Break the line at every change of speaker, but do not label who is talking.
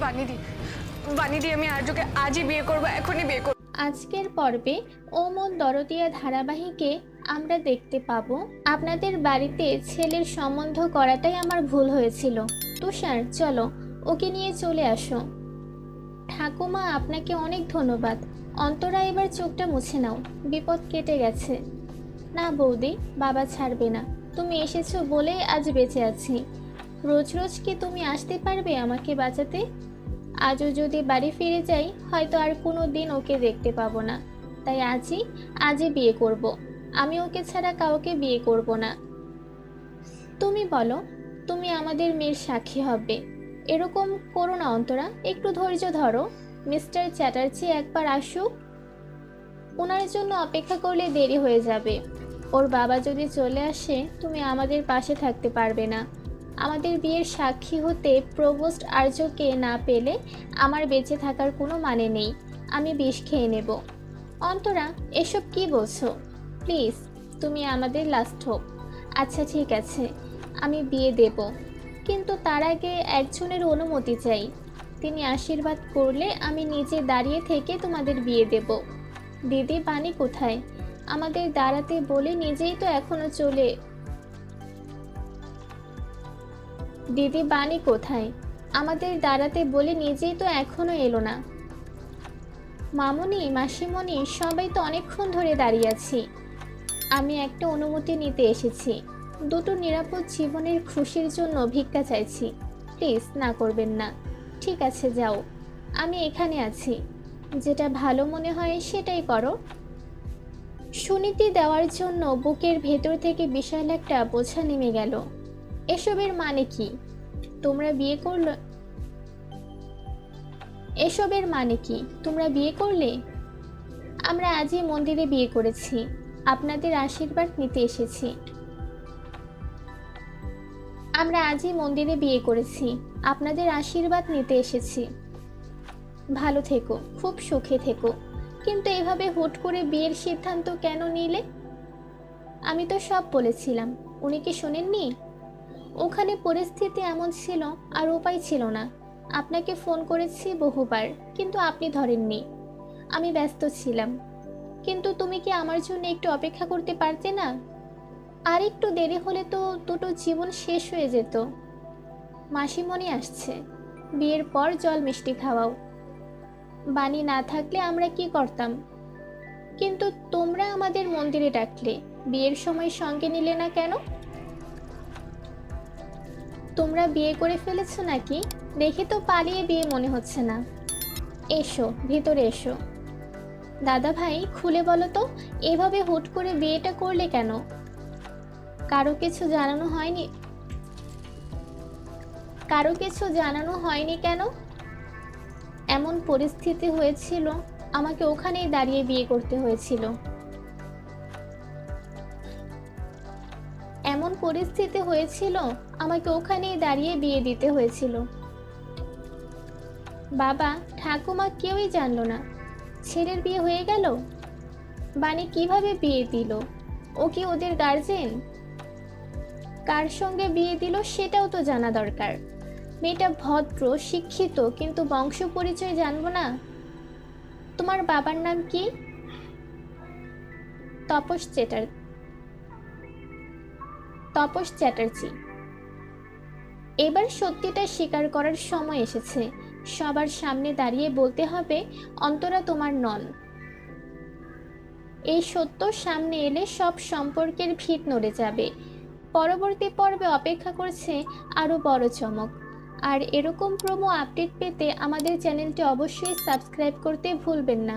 বানিদি বানিদি, আমি আর্যকে আজই বিয়ে করব, এখনই বিয়ে করব।
আজকের পর্বে ওমন দরদিয়া ধারাবাহিকে আমরা দেখতে পাবো। আপনাদের বাড়িতে ছেলের সম্বন্ধ করাটাই আমার ভুল হয়েছিল। তুষার, চলো, ওকে নিয়ে চলে আসো। ঠাকুমা, আপনাকে অনেক ধন্যবাদ। অন্তরা, এবার চোখটা মুছে নাও। বিপদ কেটে গেছে। না বৌদি, বাবা ছাড়বে না। তুমি এসেছ বলেই আজ বেঁচে আছি। রোজ রোজ কি তুমি আসতে পারবে আমাকে বাঁচাতে? আজও যদি বাড়ি ফিরে যাই, হয়তো আর কোনো দিন ওকে দেখতে পাবো না। তাই আজই আজই বিয়ে করব। আমি ওকে ছাড়া কাউকে বিয়ে করব না। তুমি বলো, তুমি আমাদের মেয়ের সাক্ষী হবে। এরকম করো না, অন্তরা। একটু ধৈর্য ধরো। মিস্টার চ্যাটার্জি একবার আসুক। ওনার জন্য অপেক্ষা করলে দেরি হয়ে যাবে। ওর বাবা যদি চলে আসে, তুমি আমাদের পাশে থাকতে পারবে না। আমাদের বিয়ের সাক্ষী হতে প্রবোস্ট আর্যকে না পেলে আমার বেঁচে থাকার কোনো মানে নেই। আমি বিষ খেয়ে নেব। অন্তরা, এসব কি বলছো? প্লিজ, তুমি আমাদের লাস্ট হোপ আচ্ছা ঠিক আছে। আমি বিয়ে দেব। কিন্তু তার আগে একজনের অনুমতি চাই। তিনি আশীর্বাদ করলে আমি নিজে দাঁড়িয়ে থেকে তোমাদের বিয়ে দেব। দিদি, বাণী কোথায়? আমাদের দাঁড়াতে বলে নিজেই তো এখনও চলে দিদি বাণী কোথায়? আমাদের দাঁড়াতে বলে নিজেই তো এখনও এলো না। মামুনি, মাসিমণি সবাই তো অনেকক্ষণ ধরে দাঁড়িয়ে আছি। আমি একটা অনুমতি নিতে এসেছি। দুটো নিরাপদ জীবনের খুশির জন্য ভিক্ষা চাইছি। প্লিজ না করবেন না। ঠিক আছে, যাও। আমি এখানে আছি। যেটা ভালো মনে হয় সেটাই করো। সুনীতি দেওয়ার জন্য বুকের ভেতর থেকে বিশাল একটা বোঝা নেমে গেল। এসবের মানে কি? তোমরা বিয়ে করলে? এসবের মানে কি? তোমরা বিয়ে করলে? আমরা আজই মন্দিরে বিয়ে করেছি। আপনাদের আশীর্বাদ নিতে এসেছি। আমরা আজই মন্দিরে বিয়ে করেছি। আপনাদের আশীর্বাদ নিতে এসেছি। ভালো থেকো, খুব সুখে থেকো। কিন্তু এভাবে হুট করে বিয়ের সিদ্ধান্ত কেন নিলে? আমি তো সব বলেছিলাম। উনি কি শোনেননি? ওখানে পরিস্থিতি এমন ছিল আর উপায় ছিল না। আপনাকে ফোন করেছি বহুবার, কিন্তু আপনি ধরেননি। আমি ব্যস্ত ছিলাম। কিন্তু তুমি কি আমার জন্য একটু অপেক্ষা করতে পারতে না? আর একটু দেরি হলে তো দুটো জীবন শেষ হয়ে যেত। মাসিমণি আসছে। বিয়ের পর জল মিষ্টি খাওয়াও। বাণী না থাকলে আমরা কি করতাম? কিন্তু তোমরা আমাদের মন্দিরে ডাকলে। বিয়ের সময় সঙ্গে নিলে না কেন? তোমরা বিয়ে করে ফেলেছো নাকি? দেখে তো পালিয়ে বিয়ে মনে হচ্ছে না। এসো, ভিতরে এসো। দাদা ভাই, খুলে বলো তো, এভাবে হুট করে বিয়েটা করলে কেন? কারও কিছু জানানো হয়নি? কারও কিছু জানানো হয়নি কেন? এমন পরিস্থিতি হয়েছিল, আমাকে ওখানেই দাঁড়িয়ে বিয়ে করতে হয়েছিল। এমন পরিস্থিতি হয়েছিল, আমাকে ওখানেই দাঁড়িয়ে বিয়ে দিতে হয়েছিল। বাবা, ঠাকুমা কেউই জানলো না, ছেলের বিয়ে হয়ে গেল? বাণী কীভাবে বিয়ে দিল? ও কি ওদের গার্জেন কার সঙ্গে বিয়ে দিল সেটাও তো জানা দরকার। মেয়েটা ভদ্র, শিক্ষিত, কিন্তু বংশ পরিচয় জানব না। তোমার বাবার নাম কি? তপস চ্যাটার তপস চ্যাটার্জি। এবার সত্যিটা স্বীকার করার সময় এসেছে। সবার সামনে দাঁড়িয়ে বলতে হবে, অন্তরা তোমার নন। এই সত্য সামনে এলে সব সম্পর্কের ভিত নড়ে যাবে। পরবর্তী পর্বে অপেক্ষা করছে আরও বড় চমক। আর এরকম প্রোমো আপডেট পেতে আমাদের চ্যানেলটি অবশ্যই সাবস্ক্রাইব করতে ভুলবেন না।